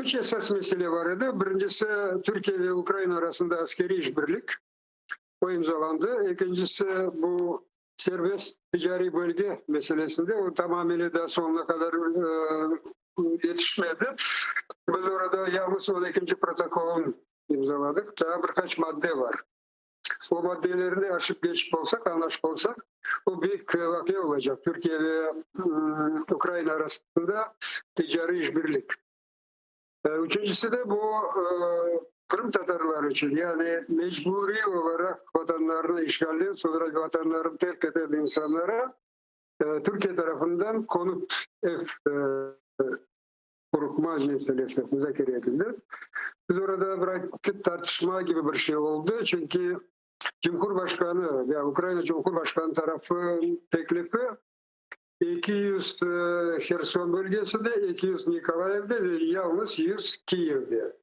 Üç esas mesele var idi. Birincisi Türkiye ve Ukrayna arasında askeri işbirlik. O imzalandı. İkincisi bu serbest ticari bölge meselesinde o tamamıyla da sonuna kadar e, yetişmedi. Biz orada yalnız o ikinci protokolün imzaladık. Daha birkaç madde var. O maddeleri de aşıp geçip olsak, anlaşıp olsak bu büyük vakıya olacak. Türkiye ve e, Ukrayna arasında ticari işbirlik. E, Üçüncüsü de bu e, Kırım Tatarları için yani mecburi olarak vatanlarını işgalden sonra vatanlarını terk eden insanlara e, Türkiye tarafından konut ev kurutma meselesi müzakere edildi. Biz orada bırakıp tartışma gibi bir şey oldu. Çünkü Cumhurbaşkanı ya Ukrayna Cumhurbaşkanı tarafı teklifi 200 e, Herson bölgesinde, 200 Nikolayev'de ve yalnız 100 Kiev'de.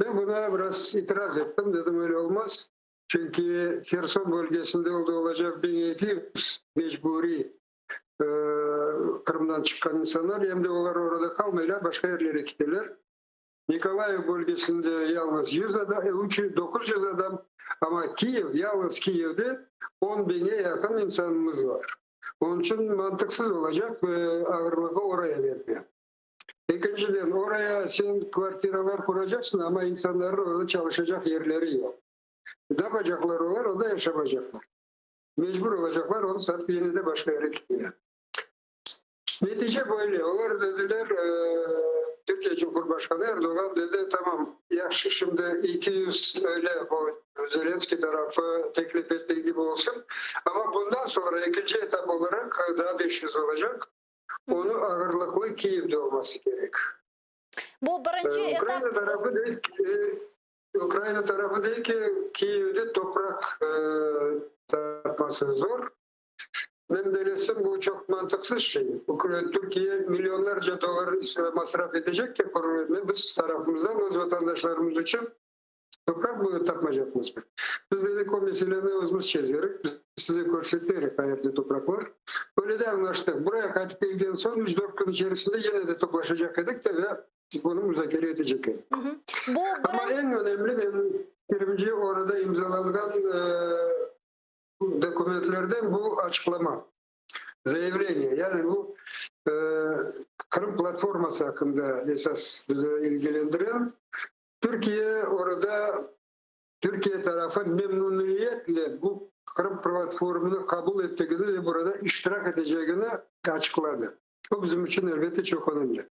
Ben buna biraz itiraz ettim. Dedim öyle olmaz. Çünkü Herson bölgesinde olduğu olacak 1200 mecburi e, Kırım'dan çıkan insanlar hem de onlar orada kalmayla başka yerlere gittiler. Nikolaev bölgesinde yalnız 100 adam, e, üçü- 900 adam ama Kiev, yalnız Kiev'de 10 bine yakın insanımız var. Onun için mantıksız olacak ve ağırlığı oraya vermiyor. İkinciden oraya sen kvartiralar kuracaksın ama insanların orada çalışacak yerleri yok. Ne yapacaklar onlar? Orada yaşamayacaklar. Mecbur olacaklar onu satıp yine de başka yere gittiler. Netice böyle. Onlar dediler e, Türkiye Cumhurbaşkanı Erdoğan dedi tamam yaxşı şimdi 200 öyle o Zelenski tarafı teklif ettiği gibi olsun. Ama bundan sonra ikinci etap olarak e, daha 500 olacak. Onu ağırlıklı Kiev'de olması gerek. Bu birinci Ee, Ukrayna etap tarafı değil e, Ukrayna tarafı değil ki Kiev'de toprak e, tartması zor. Ben de resim bu çok mantıksız şey. Türkiye milyonlarca dolar masraf edecek ki biz tarafımızdan öz vatandaşlarımız için toprak mı tapmayacağımız mı? Biz dedik o meseleyi özümüz çözerik. Biz size göstererek yerde toprak var. Öyle de anlaştık. Buraya kaçıp geldiğin son 3-4 gün içerisinde yine de toplaşacak edik de ve bunu müzakere edecek. edik. Hı hı. bu Ama birin- en önemli benim birinci orada imzalanan e, dokumentlerden bu açıklama. Заявление. Yani bu e, Kırım platforması hakkında esas bize ilgilendiren Türkiye orada Türkiye tarafı memnuniyetle bu Kırım platformunu kabul ettiğini ve burada iştirak edeceğini açıkladı. Bu bizim için elbette çok önemli.